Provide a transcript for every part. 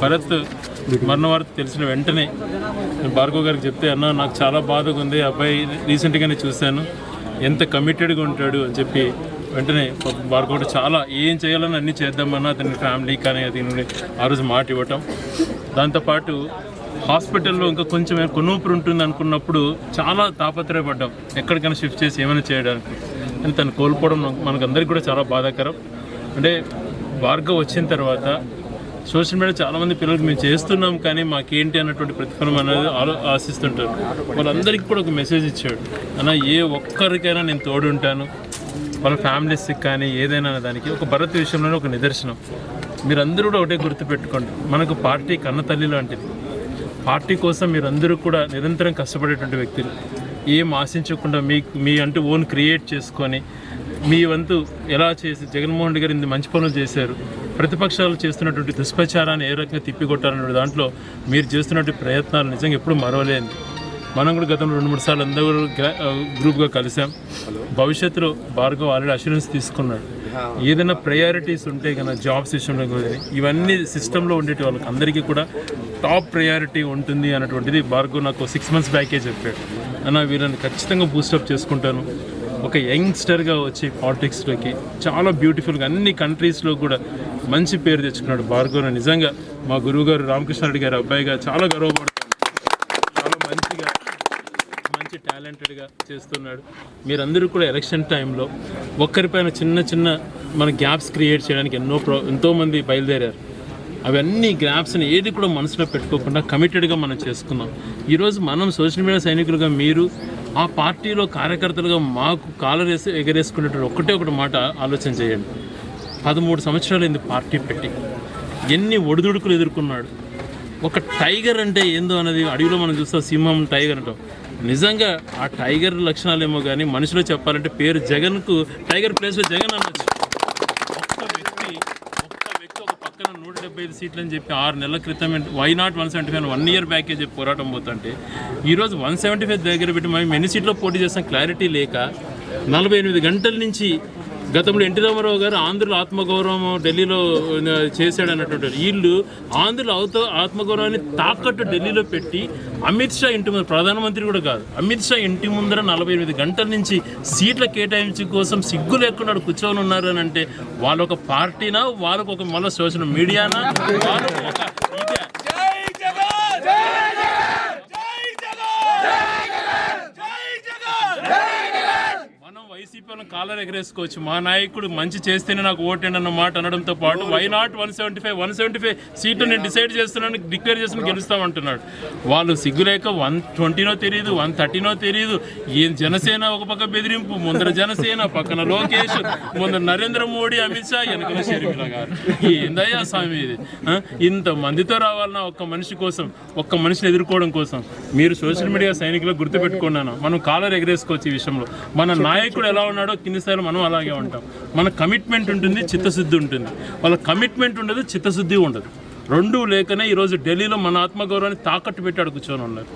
భరత్ మరణ వార్త తెలిసిన వెంటనే భార్గవ్ గారికి చెప్తే అన్న నాకు చాలా బాధగా ఉంది. ఆ అబ్బాయి రీసెంట్గానే చూశాను. ఎంత కమిటెడ్గా ఉంటాడు? అని చెప్పి వెంటనే భార్గవ్ కూడా చాలా ఏం చేయాలని అన్నీ చేద్దామన్న అతని ఫ్యామిలీ కానీ అతని ఆ రోజు మాట ఇవ్వటం. దాంతోపాటు హాస్పిటల్లో ఇంకా కొంచెం ఏమైనా కొనూపురు ఉంటుంది అనుకున్నప్పుడు చాలా తాపత్రయపడ్డాం. ఎక్కడికైనా షిఫ్ట్ చేసి ఏమైనా చేయడానికి. అని తను కోల్పోవడం మనకు అందరికీ కూడా చాలా బాధాకరం. అంటే భార్గవ్ వచ్చిన తర్వాత సోషల్ మీడియా చాలామంది పిల్లలకి మేము చేస్తున్నాం కానీ మాకేంటి అన్నటువంటి ప్రతిఫలం అనేది ఆలో ఆశిస్తుంటారు. వాళ్ళందరికీ కూడా ఒక మెసేజ్ ఇచ్చాడు. అన్న ఏ ఒక్కరికైనా నేను తోడుంటాను. వాళ్ళ ఫ్యామిలీస్కి కానీ ఏదైనా దానికి ఒక భరత్ విషయంలోనే ఒక నిదర్శనం. మీరందరూ కూడా ఒకటే గుర్తుపెట్టుకోండి. మనకు పార్టీ కన్న తల్లి లాంటిది. పార్టీ కోసం మీరందరూ కూడా నిరంతరం కష్టపడేటువంటి వ్యక్తులు. ఏం ఆశించకుండా మీకు మీ అంటూ ఓన్ క్రియేట్ చేసుకొని మీ వంతు ఎలా చేసి జగన్మోహన్ రెడ్డి గారు ఇంత మంచి పనులు చేశారు. ప్రతిపక్షాలు చేస్తున్నటువంటి దుష్ప్రచారాన్ని ఏ రకంగా తిప్పికొట్టాలనే దాంట్లో మీరు చేస్తున్నటువంటి ప్రయత్నాలు నిజంగా ఎప్పుడు మరవలేదు మనం కూడా గతంలో రెండు మూడు సార్లు అందరూ గ్రూప్గా కలిసాం. భవిష్యత్తులో భార్గవ్ ఆల్రెడీ అష్యూరెన్స్ తీసుకున్నాడు. ఏదైనా ప్రయారిటీస్ ఉంటే కనుక జాబ్స్ విషయంలో ఇవన్నీ సిస్టంలో ఉండేటి వాళ్ళకి అందరికీ కూడా టాప్ ప్రయారిటీ ఉంటుంది అన్నటువంటిది భార్గవ్ నాకు సిక్స్ మంత్స్ బ్యాకే చెప్పాడు. అన్న వీళ్ళని ఖచ్చితంగా బూస్టప్ చేసుకుంటాను. ఒక యంగ్స్టర్గా వచ్చి పాలిటిక్స్లోకి చాలా బ్యూటిఫుల్గా అన్ని కంట్రీస్లో కూడా మంచి పేరు తెచ్చుకున్నాడు భార్గవ్ నిజంగా మా గురువు గారు రామకృష్ణారెడ్డి గారి అబ్బాయిగా చాలా గర్వపడుతున్నాను చాలా మంచిగా మంచి టాలెంటెడ్గా చేస్తున్నాడు. మీరందరూ కూడా ఎలక్షన్ టైంలో ఒక్కరిపైన చిన్న చిన్న మన గ్యాప్స్ క్రియేట్ చేయడానికి ఎన్నో ప్రో ఎంతోమంది బయలుదేరారు. అవన్నీ గ్యాప్స్ని ఏది కూడా మనసులో పెట్టుకోకుండా కమిటెడ్గా మనం చేసుకున్నాం. ఈరోజు మనం సోషల్ మీడియా సైనికులుగా మీరు ఆ పార్టీలో కార్యకర్తలుగా మాకు కాలరేసి ఎగరేసుకునేటువంటి ఒక్కటే ఒకటి మాట ఆలోచన చేయండి. పదమూడు సంవత్సరాలు పార్టీ పెట్టి. ఎన్ని ఒడిదుడుకులు ఎదుర్కొన్నాడు. ఒక టైగర్ అంటే ఏందో అనేది అడవిలో మనం చూస్తాం సింహం టైగర్ అంటాం. నిజంగా ఆ టైగర్ లక్షణాలు ఏమో కానీ మనిషిలో చెప్పాలంటే పేరు జగన్కు టైగర్ ప్లేస్లో జగన్ అనొచ్చు ఒక్క వ్యక్తి ఒక్క వ్యక్తి ఒక పక్కన నూట డెబ్బై ఐదు సీట్లు అని చెప్పి ఆరు నెలల క్రితం why not one seventy five one year బ్యాకే చెప్పి పోరాటం పోతుంటే ఈరోజు వన్ సెవెంటీ ఫైవ్ దగ్గర పెట్టి మేము ఎన్ని సీట్లో పోటీ చేస్తాం క్లారిటీ లేక నలభై ఎనిమిది గంటల నుంచి గతంలో ఎన్టీ రామారావు గారు ఆంధ్రుల ఆత్మగౌరవం ఢిల్లీలో చేశాడు అన్నటువంటి వీళ్ళు ఆంధ్రుల అవుత ఆత్మగౌరవాన్ని తాకట్టు ఢిల్లీలో పెట్టి అమిత్ షా ఇంటి ముందు ప్రధానమంత్రి కూడా కాదు అమిత్ షా ఇంటి ముందర నలభై ఎనిమిది గంటల నుంచి సీట్ల కేటాయించు కోసం సిగ్గు లేకుండా కూర్చొని ఉన్నారు అని అంటే వాళ్ళొక ఒక పార్టీనా? వాళ్ళకు ఒక మళ్ళీ సోషల్ మీడియానా? వాళ్ళు మనం వైసీపీ వాళ్ళని కాలర్ ఎగరేసుకోవచ్చు. మా నాయకుడు మంచి చేస్తేనే నాకు ఓటేండి అన్న మాట అనడంతో పాటు why not one seventy five one seventy five సీట్లు నేను డిసైడ్ చేస్తున్నాను డిక్లేర్ చేస్తున్న గెలుస్తామంటున్నాడు వాళ్ళు సిగ్గులేక వన్ ట్వంటీనో తెలియదు వన్ థర్టీనో తెలియదు ఏం జనసేన ఒక పక్క బెదిరింపు ముందర జనసేన పక్కన లోకేష్ ముందర నరేంద్ర మోడీ అమిత్ షా వెనకల షర్మిల గారు. ఏందయ్యా స్వామి ఇది? ఆ? ఇంత మందితో రావాలన్నా ఒక్క మనిషి కోసం ఒక్క మనిషిని ఎదుర్కోవడం కోసం. మీరు సోషల్ మీడియా సైనికులు గుర్తుపెట్టుకున్నాను. మనం కాలర్ ఎగరేసుకోవచ్చు ఈ విషయంలో. మన నాయకుడు ఎలా ఉన్నాడో కింది స్థాయిలో మనం అలాగే ఉంటాం. మన కమిట్మెంట్ ఉంటుంది చిత్తశుద్ధి ఉంటుంది. వాళ్ళ కమిట్మెంట్ ఉండదు చిత్తశుద్ధి ఉండదు. రెండు లేకనే ఈరోజు ఢిల్లీలో మన ఆత్మగౌరవాన్ని తాకట్టు పెట్టాడు కూర్చొని ఉన్నారు.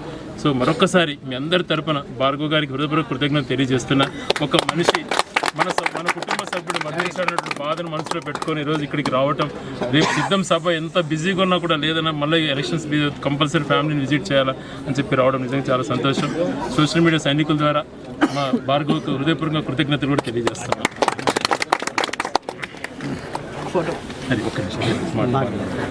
సో మరొకసారి మీ అందరి తరపున భార్గవ్ గారికి హృదయపూర్వక కృతజ్ఞత తెలియజేస్తున్నా. ఒక మనిషి మన మన కుటుంబ సభ్యుడు మరణించాడన్నటువంటి బాధను మనసులో పెట్టుకొని ఈరోజు ఇక్కడికి రావటం రేపు సిద్ధం సభ ఎంత బిజీగా ఉన్నా కూడా లేదన్నా మళ్ళీ ఎలక్షన్స్ కంపల్సరీ ఫ్యామిలీని విజిట్ చేయాలా అని చెప్పి రావడం నిజంగా చాలా సంతోషం. సోషల్ మీడియా సైనికుల ద్వారా మా భార్గవ్కు హృదయపూర్వక కృతజ్ఞతలు కూడా తెలియజేస్తున్నాం అది ఒక్క నిమిషం.